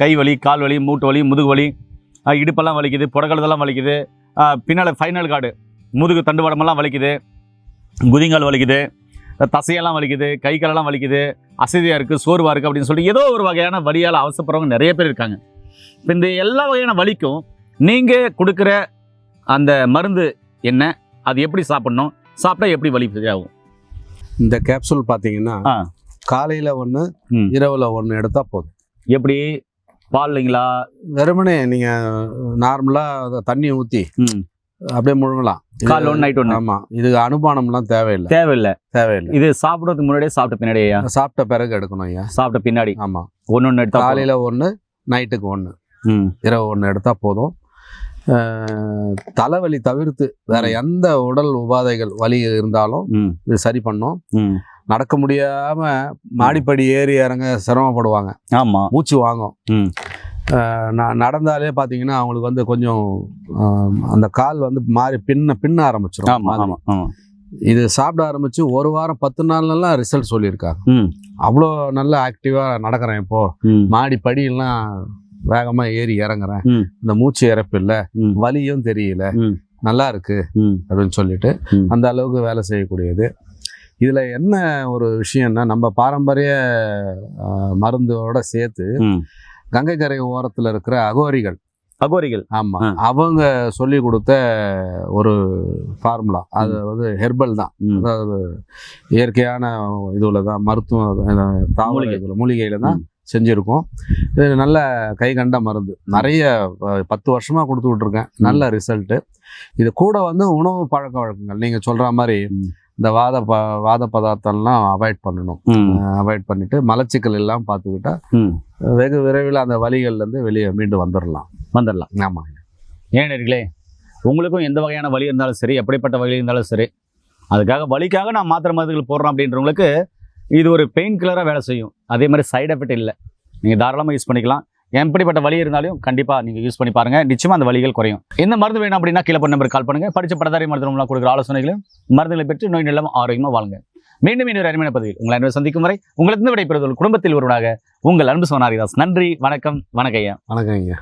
கை வலி கால் வலி மூட்டு வலி முதுகு வலி இடுப்பெல்லாம் வலிக்குது புடகழுதெல்லாம் வலிக்குது பின்னால் ஃபைனல் கார்டு முதுகு தண்டுவடமெல்லாம் வலிக்குது குதிங்கால் வலிக்குது தசையெல்லாம் வலிக்குது கை காலெல்லாம் வலிக்குது அசதியாக இருக்குது சோர்வாக இருக்குது அப்படின்னு சொல்லிட்டு ஏதோ ஒரு வகையான வலியால் அவசப்படுறவங்க நிறைய பேர் இருக்காங்க. இப்போ இந்த எல்லா வகையான வலிக்கும் நீங்கள் கொடுக்குற அந்த மருந்து என்ன? அது எப்படி சாப்பிடணும்? சாப்பிட்டா எப்படி வலி சரியாகும் இந்த கேப்சூல் பார்த்தீங்கன்னா. காலையில் ஒன்று. இரவில் ஒன்று எடுத்தால் போதும். எப்படி? பால்லைங்களா? வெறுமனே நீங்கள் நார்மலாக தண்ணி ஊற்றி அப்படியே முழுங்கலாம். காலைல ஒன்று நைட் ஒன்று ஆமாம் இது அனுமானம்லாம் தேவையில்லை. தேவையில்லை. தேவையில்லை. இது சாப்பிட்றதுக்கு முன்னாடியே சாப்பிட்ட பின்னாடியா சாப்பிட்ட பிறகு எடுக்கணும் ஐயா. சாப்பிட்ட பின்னாடி. ஆமாம் ஒன்று ஒன்று எடுத்தா போதும். காலையில் ஒன்று நைட்டுக்கு ஒன்று இரவு ஒன்று எடுத்தால் போதும். தலைவலி தவிர்த்து வேற. எந்த உடல் உபாதைகள் வலி இருந்தாலும் இது சரி பண்ணும். நடக்க முடியாம மாடிப்படி ஏறி இறங்க சிரமப்படுவாங்க. ஆமாம் மூச்சு வாங்கும். ம். அஹ் ந- நடந்தாலே பார்த்தீங்கன்னா அவங்களுக்கு வந்து கொஞ்சம் அந்த கால் வந்து மாறி பின்ன பின்ன ஆரம்பிச்சிடும் இது சாப்பிட ஆரம்பிச்சு ஒரு வாரம் பத்து நாள்லாம் ரிசல்ட் சொல்லியிருக்காங்க. அவ்வளோ நல்ல ஆக்டிவாக நடக்கிறேன் இப்போ. மாடி படியெல்லாம் வேகமாக ஏறி இறங்குறேன். இந்த மூச்சு இறப்பு இல்லை. வலியும் தெரியல. நல்லா இருக்கு. அப்படின்னு சொல்லிட்டு. அந்த அளவுக்கு வேலை செய்யக்கூடியது. இதில் என்ன ஒரு விஷயம்னா நம்ம பாரம்பரிய மருந்தோட சேர்த்து கங்கை கரை ஓரத்தில் இருக்கிற அகோரிகள். அகோரிகள். ஆமாம். அவங்க சொல்லி கொடுத்த ஒரு ஃபார்முலா. அது வந்து ஹெர்பல் தான். அதாவது இயற்கையான இதுல தான் மருத்துவ அஹ், தாவர மூலிகை. இதுல மூலிகையில தான் செஞ்சுருக்கோம். இது நல்ல கை கண்ட மருந்து. நிறைய பத்து வருஷமா கொடுத்துக்கிட்டு இருக்கேன். நல்ல ரிசல்ட்டு. இது கூட வந்து உணவு பழக்க வழக்கங்கள். நீங்க சொல்ற மாதிரி. இந்த வாத ப வாத பதார்த்தம்லாம் அவாய்ட் பண்ணணும். அவாய்ட் பண்ணிட்டு மலச்சிக்கல் எல்லாம் பார்த்துக்கிட்டா வெகு விரைவில் அந்த வலிகள்லேருந்து வெளியே மீண்டு வந்துடலாம். வந்துடலாம். ஆமாம் ஏன் நேர்களே உங்களுக்கும் எந்த வகையான வலி இருந்தாலும் சரி எப்படிப்பட்ட வலி இருந்தாலும் சரி அதுக்காக வலிக்காக நான் மாத்திரை மருந்துகள் போடுறேன் அப்படின்றவங்களுக்கு இது ஒரு பெயின் கில்லராக வேலை செய்யும். அதே மாதிரி சைடு எஃபெக்ட் இல்லை. நீங்கள் தாராளமாக யூஸ் பண்ணிக்கலாம். எப்படிப்பட்ட வலி இருந்தாலும் கண்டிப்பாக நீங்கள் யூஸ் பண்ணி பாருங்கள் நிச்சயமாக அந்த வலிகள் குறையும். இந்த மருந்து வேணும் அப்படின்னா கீழே பண்ண நம்பருக்கு கால் பண்ணுங்கள் படித்த படதாரி மருத்துவம்லாம் கொடுக்குற ஆலோசனைகளும் மருந்துகளை பெற்று நோய் நிலம் ஆரோக்கியமாக வாழுங்க. மீண்டும் இன்னொரு அருமையான பதிவில் உங்களை அன்பை சந்திக்கும் வரை உங்களுக்கு விடைபெறுதல் குடும்பத்தில் ஒருவனாக உங்கள் அன்பு சோனாரிதாஸ். நன்றி வணக்கம் வணக்கம் ஐயா. வணக்கம் ஐயா.